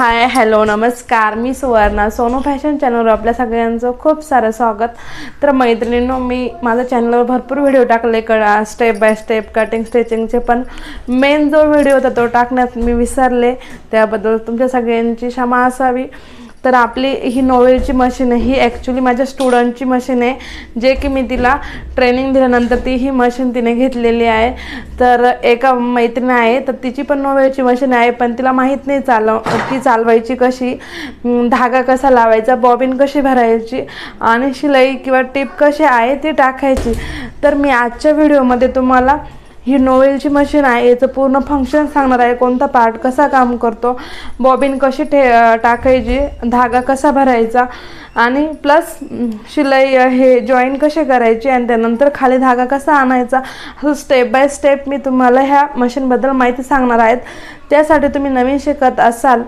Hi hello नमस्कार. मी Suvarna. Sonu fashion चॅनलवर आपल्या सगळ्यांचं खूप सारं स्वागत. तर मैत्रिणींनो मी माझ्या चॅनलवर भरपूर व्हिडिओ टाकले कळा. स्टेप बाय स्टेप कटिंग स्टिचिंगचे पण मेन जो व्हिडिओ होता तो टाकण्यात मी विसरले. त्याबद्दल तुमच्या सगळ्यांची क्षमा असावी. तर आपली ही नोवेलची मशीन आहे. ही ॲक्च्युली माझ्या स्टुडंटची मशीन आहे. जे की मी तिला ट्रेनिंग दिल्यानंतर ती ही मशीन तिने घेतलेली आहे. तर एका मैत्रीण आहे तर तिची पण नोवेलची मशीन आहे पण तिला माहीत नाही चालव ती चालवायची कशी धागा कसा लावायचा बॉबिन कशी भरायची आणि शिलाई किंवा टिप कशी आहे ती टाकायची. तर मी आजच्या व्हिडिओमध्ये तुम्हाला ही नोवेलची मशीन आहे याचं पूर्ण फंक्शन सांगणार आहे कोणता पार्ट कसा काम करतो बॉबिन कशी ठे टाकायची धागा कसा भरायचा आणि प्लस शिलाई हे जॉईन कसे करायचे आणि त्यानंतर खाली धागा कसा आणायचा असं स्टेप बाय स्टेप मी तुम्हाला ह्या मशीनबद्दल माहिती सांगणार आहेत. त्यासाठी तुम्ही नवीन शिकत असाल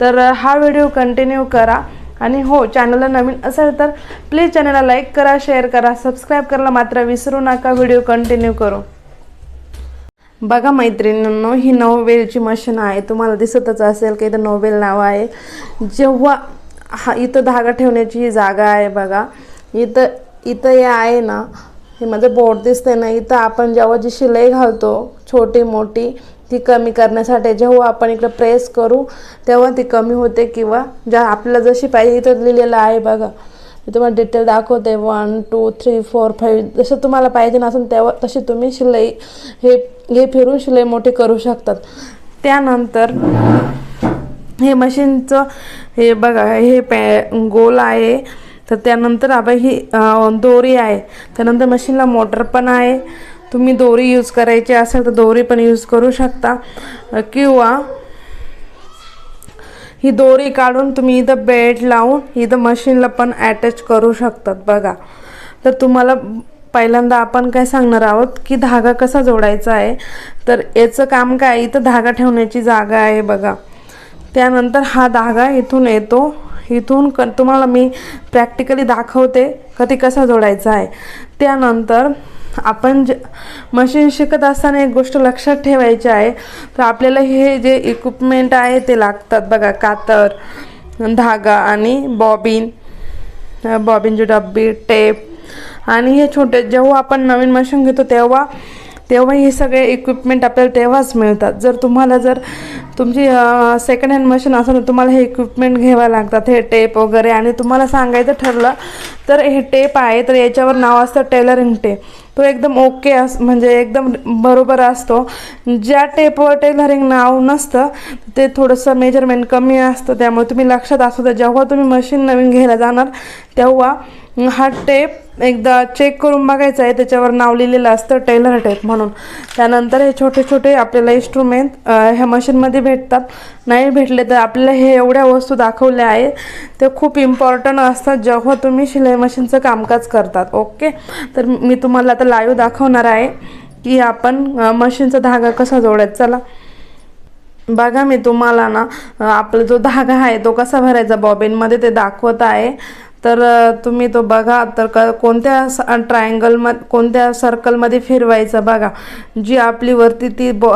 तर हा व्हिडिओ कंटिन्यू करा. आणि हो चॅनलला नवीन असेल तर प्लीज चॅनलला लाईक करा शेअर करा सबस्क्राईब करायला मात्र विसरू नका व्हिडिओ कंटिन्यू करू. बघा मैत्रिणींनो ही नोवेलची मशीन आहे. तुम्हाला दिसतच असेल की इथं नोवेल नाव आहे. जेव्हा हा इथं धागा ठेवण्याची ही जागा आहे बघा. इथं इथं हे आहे ना हे माझं बोट दिसतंय ना इथं आपण जेव्हा जी शिलाई घालतो छोटी मोठी ती कमी करण्यासाठी जेव्हा आपण इकडं प्रेस करू तेव्हा ती कमी होते किंवा ज्या आपल्याला जशी पाहिजे इथं लिहिलेलं आहे बघा. मी तुम्हाला डिटेल दाखवते. One two three four five जसं तुम्हाला पाहिजे असेल तेव्हा तशी तुम्ही शिलाई हे हे फिरून शिलाई मोठी करू शकतात. त्यानंतर हे मशीनचं हे बघा हे पॅ गोल आहे. तर त्यानंतर आपण ही दोरी आहे. त्यानंतर मशीनला मोटर पण आहे. तुम्ही दोरी यूज करायची असेल तर दोरी पण यूज करू शकता. किंवा ही दोरी काढून तुम्ही इथं बेल्ट लावून इथं मशीनला पण अटॅच करू शकतात बघा. तर तुम्हाला पहिल्यांदा आपण काय सांगणार आहोत की धागा कसा जोडायचा आहे? तर याचं काम काय? इथं धागा ठेवण्याची जागा आहे बघा. त्यानंतर हा धागा इथून येतो. इथून क तुम्हाला मी प्रॅक्टिकली दाखवते का ते कसा जोडायचा आहे. त्यानंतर आपण जे मशीन शिकत असताना एक गोष्ट लक्षात ठेवायची आहे. तर आपल्याला हे जे इक्विपमेंट आहे ते लागतात बघा कातर धागा आणि बॉबिन बॉबिनची डब्बी टेप आणि हे छोटे जेव्हा आपण नवीन मशीन घेतो तेव्हा तेव्हा हे सगळे इक्विपमेंट आपल्याला तेव्हाच मिळतात. जर तुम्हाला जर तुमची सेकंड हँड मशीन असेल तर तुम्हाला हे इक्विपमेंट घ्यावं लागतात. हे टेप वगैरे आणि तुम्हाला सांगायचं ठरलं तर हे टेप आहे तर याच्यावर नाव असतं टेलरिंग टेप तो एकदम ओके अस म्हणजे एकदम बरोबर असतो. ज्या टेपवर टेलरिंग नाव नसतं ते थोडंसं मेजरमेंट कमी असतं. त्यामुळे तुम्ही लक्षात असू द्या जेव्हा तुम्ही मशीन नवीन घ्यायला जाणार तेव्हा हा टेप एकदा चेक करून बघायचा आहे. त्याच्यावर नाव लिहिलेलं असतं टेलर टेप म्हणून. त्यानंतर हे छोटे छोटे आपल्याला इन्स्ट्रुमेंट ह्या मशीनमध्ये भेटतात. नाही भेटले तर आपल्याला हे एवढ्या वस्तू दाखवल्या आहेत ते खूप इम्पॉर्टंट असतात जेव्हा तुम्ही शिलाई मशीनचं कामकाज करतात. ओके तर मी तुम्हाला आता लाईव्ह दाखवणार आहे की आपण मशीनचा धागा कसा जोडायचा. चला. बघा मी तुम्हाला ना आपला जो धागा आहे तो कसा भरायचा? बॉबिनमध्ये ते दाखवत आहे. तर तुम्ही तो बघा. तर क कोणत्या ट्रायंगल म कोणत्या सर्कलमध्ये फिरवायचं बघा. जी आपली वरती ती बॉ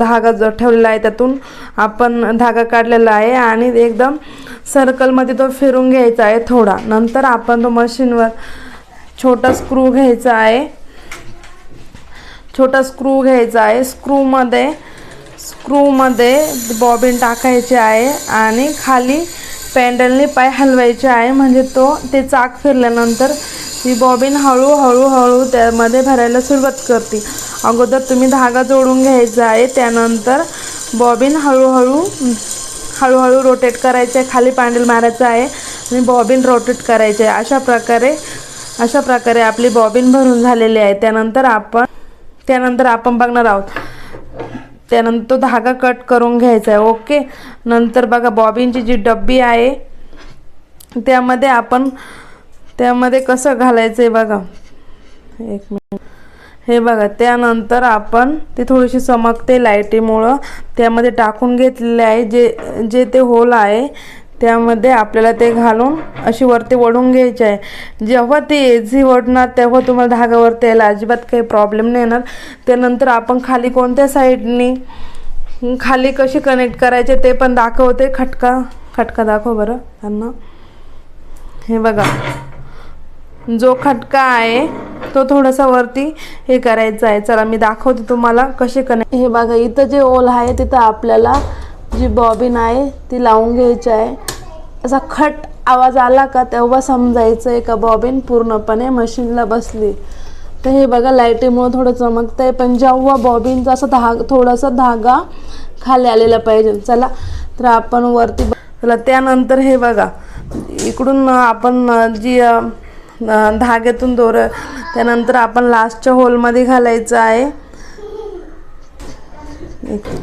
धागा जो ठेवलेला आहे त्यातून आपण धागा काढलेला आहे आणि एकदम सर्कलमध्ये तो फिरून घ्यायचा आहे थोडा. नंतर आपण तो मशीनवर छोटा स्क्रू घ्यायचा आहे. छोटा स्क्रू घ्यायचा आहे. स्क्रूमध्ये स्क्रूमध्ये बॉबिन टाकायचे आहे आणि खाली पॅन्डलने पाय हलवायचे आहे. म्हणजे तो ते चाक फिरल्यानंतर ही बॉबिन हळूहळू हळू त्यामध्ये भरायला सुरुवात करते. अगोदर तुम्ही धागा जोडून घ्यायचा आहे. त्यानंतर बॉबिन हळूहळू हळूहळू रोटेट करायचं. आहे खाली पॅन्डल मारायचं आहे आणि बॉबिन रोटेट करायचे. आहे अशा प्रकारे अशा प्रकारे आपली बॉबिन भरून झालेली आहे. त्यानंतर आपण त्यानंतर आपण बघणार आहोत. त्यानंतर तो धागा कट करून घ्यायचा आहे. ओके नंतर बघा बॉबिनची जी डब्बी आहे त्यामध्ये आपण त्यामध्ये कसं घालायचं आहे बघा. एक मिनिट हे बघा त्यानंतर आपण ती थोडीशी चमकते लाईटीमुळं त्यामध्ये टाकून घेतलेले आहे जे जे ते होल आहे त्यामध्ये आपल्याला ते घालून अशी वरती ओढून घ्यायची आहे. जेव्हा ते एझी वडणार तेव्हा तुम्हाला धागावरती यायला अजिबात काही प्रॉब्लेम नाही येणार. त्यानंतर आपण खाली कोणत्या साईडनी खाली कशी कनेक्ट करायचे ते पण दाखवते. खटका खटका दाखव बरं त्यांना. हे बघा. जो खटका आहे तो थोडासा वरती हे करायचा आहे. चला मी दाखवते तुम्हाला कसे कनेक्ट हे बघा इथं जे ओल आहे तिथं आपल्याला जी बॉबिन आहे ती लावून घ्यायची आहे. असा खट आवाज आला का तेव्हा समजायचं आहे का बॉबिन पूर्णपणे मशीनला बसली. तर हे बघा लाईटीमुळं थोडं चमकतं आहे पण जेव्हा बॉबिनचा असा धाग थोडासा धागा खाली आलेला पाहिजे. चला तर आपण वरती चला त्यानंतर हे बघा इकडून आपण जी धाग्यातून दोर त्यानंतर आपण लास्टच्या होलमध्ये घालायचं आहे.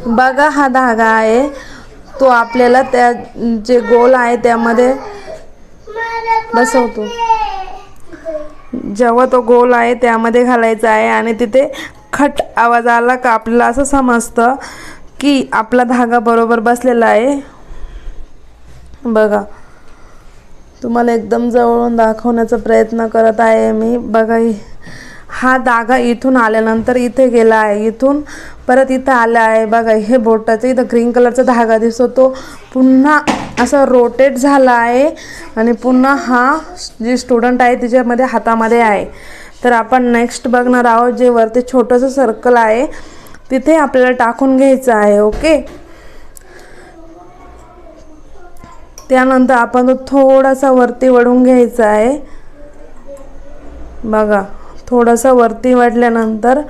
बघा हा धागा आहे. तो आपल्याला त्या जे गोल आहे त्यामध्ये बसवतो. जेव्हा तो गोल आहे त्यामध्ये घालायचा आहे आणि तिथे खट आवाज आला का आपल्याला असं समजतं की आपला धागा बरोबर बसलेला आहे. बघा. तुम्हाला एकदम जवळून दाखवण्याचा प्रयत्न करत आहे मी. बघा हा धागा इथून आल्यानंतर इथे गेला आहे. इथून परत इथं आला आहे. बघा हे बोटाचं इथं ग्रीन कलरचा धागा दिसतो. तो पुन्हा असा रोटेट झाला आहे आणि पुन्हा हा जे स्टुडंट आहे तिच्यामध्ये हातामध्ये आहे. तर आपण नेक्स्ट बघणार आहोत जे वरती छोटंसं सर्कल आहे तिथे आपल्याला टाकून घ्यायचं आहे ओके त्यानंतर आपण तो थोडासा वरती वळून घ्यायचा आहे. बघा. थोडंसं वरती वाढल्यानंतर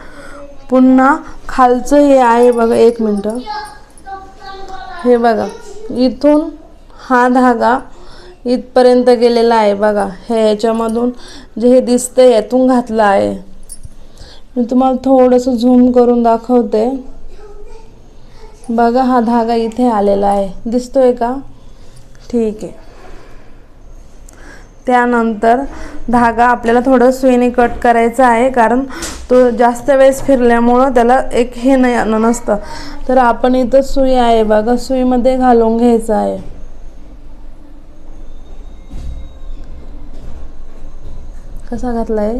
पुन्हा खालचं हे आहे बघा एक मिनटं. हे बघा इथून हा धागा इथपर्यंत गेलेला आहे बघा. हे याच्यामधून जे हे दिसतंय यातून घातलं आहे. मी तुम्हाला थोडंसं झूम करून दाखवते. बघा हा धागा इथे आलेला आहे. दिसतोय का? ठीक आहे. त्यानंतर धागा आपल्याला थोडं सुईने कट करायचा आहे कारण तो जास्त वेळेस फिरल्यामुळं त्याला एक हे नाही नसतं. तर आपण इथं सुई आहे बघा सुईमध्ये घालून घ्यायचं आहे. कसा घातलाय?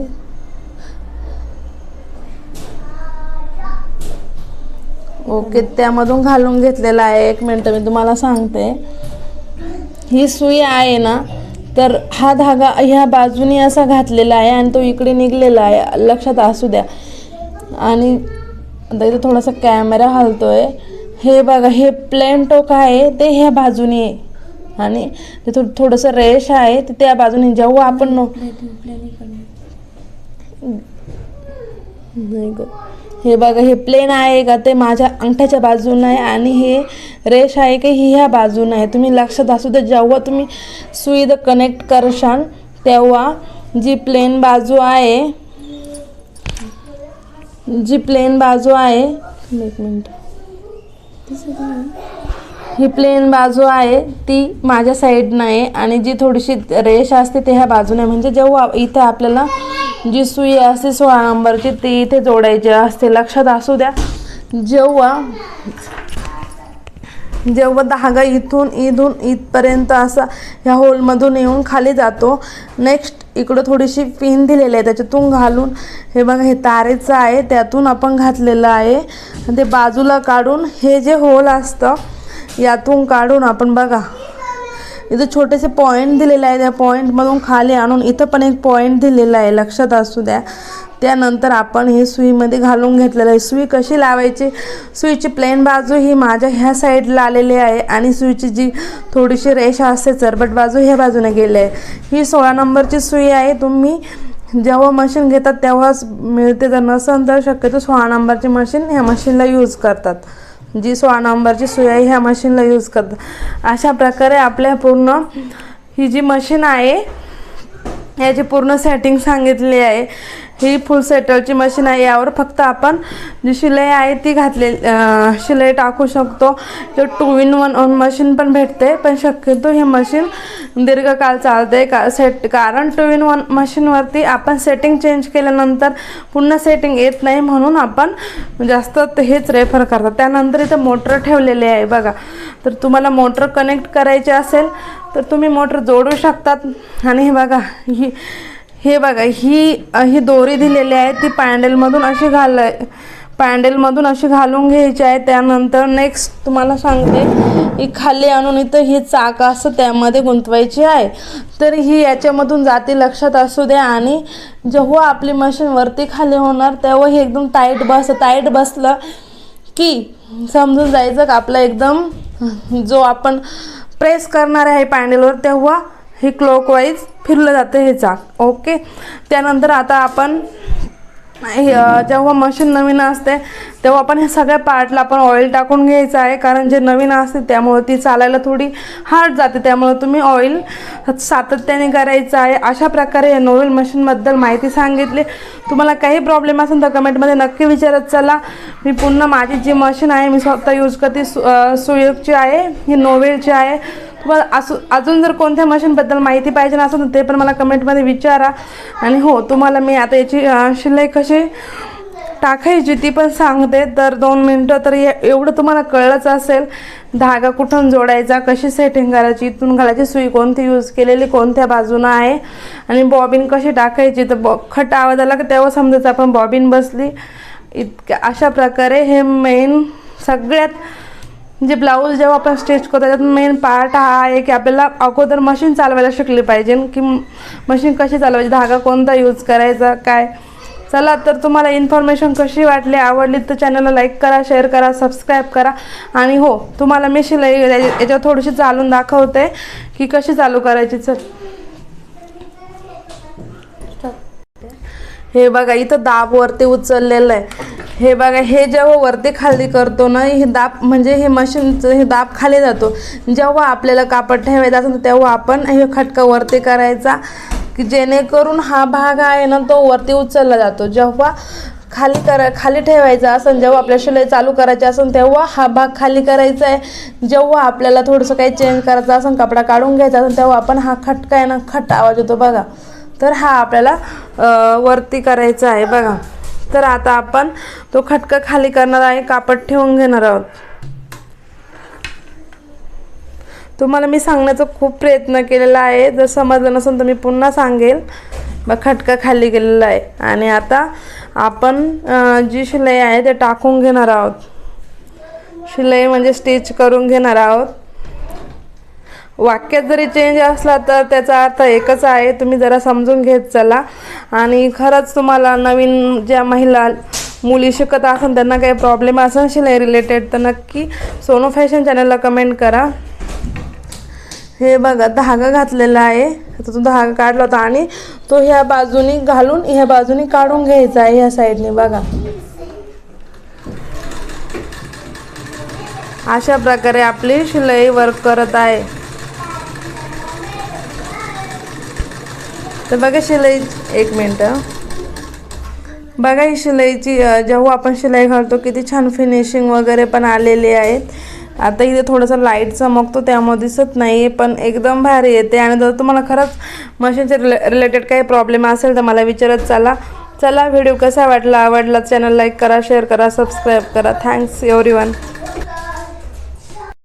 ओके त्यामधून घालून घेतलेला आहे. एक मिनटं मी तुम्हाला सांगते. ही सुई आहे ना तर हा धागा ह्या बाजूनी असा घातलेला आहे आणि तो इकडे निघलेला आहे. लक्षात असू द्या. आणि आता इथं थोडासा कॅमेरा हलतोय. हे बघा हे प्लेन टोक आहे ते ह्या बाजूने. आहे आणि ते थोडं थोडंसं रेश आहे ते त्या बाजूने जेव्हा आपण नाही ग. हे बघा हे प्लेन आहे का? ते माझ्या अंगठ्याच्या बाजूनं आहे आणि हे रेश आहे की? ही ह्या बाजूनं आहे. तुम्ही लक्षात असू द्या जेव्हा तुम्ही सुई कनेक्ट करशाल तेव्हा जी प्लेन बाजू आहे जी प्लेन बाजू आहे एक मिनिट ही प्लेन बाजू आहे ती माझ्या साईडनं आहे आणि जी थोडीशी रेष असते ते ह्या बाजूने म्हणजे जेव्हा इथे आपल्याला जी सुई असते सोळा नंबरची ती इथे जोडायची असते. लक्षात असू द्या. जेव्हा जेव्हा धागा इथून इथून इथपर्यंत असा ह्या होलमधून येऊन खाली जातो नेक्स्ट इकडं थोडीशी पिन दिलेली आहे त्याच्यातून घालून. हे बघा हे तारेचं आहे त्यातून आपण घातलेलं आहे. ते बाजूला काढून हे जे होल असतं यातून काढून आपण बघा. इथं छोटेसे पॉईंट दिलेले आहे त्या पॉईंटमधून खाली आणून इथं पण एक पॉईंट दिलेला आहे. लक्षात असू द्या. त्यानंतर आपण हे सुईमध्ये घालून घेतलेलं आहे. सुई कशी लावायची? सुईची प्लेन बाजू ही माझ्या ह्या साईडला आलेली आहे आणि सुईची जी थोडीशी रेषा असते चरबट बाजू ह्या बाजूने गेली आहे. ही सोळा नंबरची सुई आहे. तुम्ही जेव्हा मशीन घेतात तेव्हाच मिळते. जर नसेल तर शक्यतो सोळा नंबरची मशीन ह्या मशीनला यूज करतात. जी सोळा नंबरची सुयाई आहे ह्या मशीनला यूज करतात अशा प्रकारे आपल्या पूर्ण ही जी मशीन आहे याची पूर्ण सेटिंग सांगितली आहे. ही फुल सेटलची मशीन आहे. यावर फक्त आपण जी शिलाई आहे ती घातले शिलाई टाकू शकतो. तर टू इन वन मशीन पण भेटते पण शक्यतो हे मशीन दीर्घकाळ चालते का सेट कारण टू इन वन मशीनवरती आपण सेटिंग चेंज केल्यानंतर पुन्हा सेटिंग येत नाही म्हणून आपण जास्त ते हेच रेफर करतात. त्यानंतर इथं मोटर ठेवलेले आहे बघा. तर तुम्हाला मोटर कनेक्ट करायचे असेल तर तुम्ही मोटर जोडू शकतात. आणि हे बघा ही हे बघा ही ही दोरी दिलेली आहे ती पॅन्डलमधून अशी घालाय पॅन्डलमधून अशी घालून घ्यायची आहे. त्यानंतर नेक्स्ट तुम्हाला सांगते ही खाली आणून इथं ही चाक असं त्यामध्ये गुंतवायची आहे. तर ही याच्यामधून जाते लक्षात असू द्या. आणि जेव्हा आपली मशीन वरती खाली होणार तेव्हा हे एकदम टाईट बस टाईट बसलं की समजून जायचं का आपलं एकदम जो आपण प्रेस करणार आहे पॅन्डलवर तेव्हा ही क्लॉकवाईज फिरलं जातं हे चाक. ओके? त्यानंतर आता आपण जेव्हा मशीन नवीन असते तेव्हा आपण ह्या सगळ्या पार्टला आपण ऑइल टाकून घ्यायचं आहे. कारण जे नवीन असते त्यामुळे ती चालायला थोडी हार्ड जाते. त्यामुळे तुम्ही ऑइल सातत्याने करायचं आहे. अशा प्रकारे या नोवेल मशीनबद्दल माहिती सांगितली. तुम्हाला काही प्रॉब्लेम असेल तर कमेंटमध्ये नक्की विचारत चला. मी पुन्हा माझी जी मशीन आहे मी स्वतः यूज करते सु सुयोगची आहे. ही नोवेलची आहे. तुम्हाला असू अजून जर कोणत्या मशीनबद्दल माहिती पाहिजे असेल तर ते पण मला कमेंटमध्ये विचारा. आणि हो तुम्हाला मी आता याची शिलाई कशी टाकायची ती पण सांगते. तर दोन मिनटं तर एवढं तुम्हाला कळलंच असेल. धागा कुठून जोडायचा कशी सेटिंग करायची इथून घालायची सुई कोणती यूज केलेली कोणत्या बाजूनं आहे आणि बॉबिन कशी टाकायची तर बॉ खट आवाज आला की तेव्हा समजायचं आपण बॉबिन बसली. इतक्या अशा प्रकारे हे मेन सगळ्यात म्हणजे जे ब्लाऊज जेव्हा आपण स्टिच करतो त्याच्यात मेन पार्ट हा आहे की आपल्याला अगोदर मशीन चालवायला शिकली पाहिजे. की मशीन कशी चालवायची धागा कोणता यूज करायचा काय? चला तर तुम्हाला इन्फॉर्मेशन कशी वाटली आवडली तर चॅनलला लाईक करा शेअर करा सबस्क्राईब करा. आणि हो तुम्हाला मी शिलाई या- याच्यावर थोडीशी चालून दाखवते की कशी चालू करायची. चल. हे बघा इथं दाब वरती उचललेलं आहे. हे बघा हे जेव्हा वरती खाली करतो ना हे दाब म्हणजे हे मशीनचं हे दाब खाली जातो. जेव्हा आपल्याला कापड ठेवायचं असेल तेव्हा आपण हे खटका वरती करायचा की जेणेकरून हा भाग आहे ना तो वरती उचलला जातो. जेव्हा खाली करा खाली ठेवायचा असेल जेव्हा आपल्या शिलाई चालू करायची असेल तेव्हा हा भाग खाली करायचा आहे. जेव्हा आपल्याला थोडंसं काही चेंज करायचं असेल कपडा काढून घ्यायचा असेल तेव्हा आपण हा खटका आहे ना खट आवाज येतो बघा. तर हा आपल्याला वरती करायचा आहे बघा. तर आता आपण तो खटका खाली करणार आहे कापड ठेवून घेणार आहोत. तुम्हाला मी सांगण्याचा खूप प्रयत्न केलेला आहे. जर समजलं नसेल तर मी पुन्हा सांगेल. बघ खटका खाली गेलेला आहे. आणि आता आपण जी शिलाई आहे ते टाकून घेणार आहोत. शिलाई म्हणजे स्टिच करून घेणार आहोत. वाक्यात जरी चेंज असला तर त्याचा अर्थ एकच आहे. तुम्ही जरा समजून घेत चला. आणि खरंच तुम्हाला नवीन ज्या महिला मुली शिकत असेल त्यांना काही प्रॉब्लेम असेल शिलाई रिलेटेड तर नक्की सोनो फॅशन चॅनलला कमेंट करा. हे बघा धागा घातलेला आहे. आता तो धागा काढला होता आणि तो ह्या बाजूनी घालून ह्या बाजूनी काढून घ्यायचा आहे ह्या साईडने बघा. अशा प्रकारे आपली शिलाई वर्क करत आहे. तर बघा शिलाई एक मिनटं. बघा ही शिलाईची जेव्हा आपण शिलाई घालतो किती छान फिनिशिंग वगैरे पण आलेली आहेत आता इथे थोडंसं लाइट चमकतो त्यामुळे दिसत नाही पण एकदम भारी येते. आणि जर तुम्हाला खरंच मशीनचे रिले रिलेटेड काही प्रॉब्लेम असेल तर मला विचारत चला. चला व्हिडिओ कसा वाटला? आवडला चॅनल लाईक करा शेअर करा सबस्क्राईब करा. Thanks everyone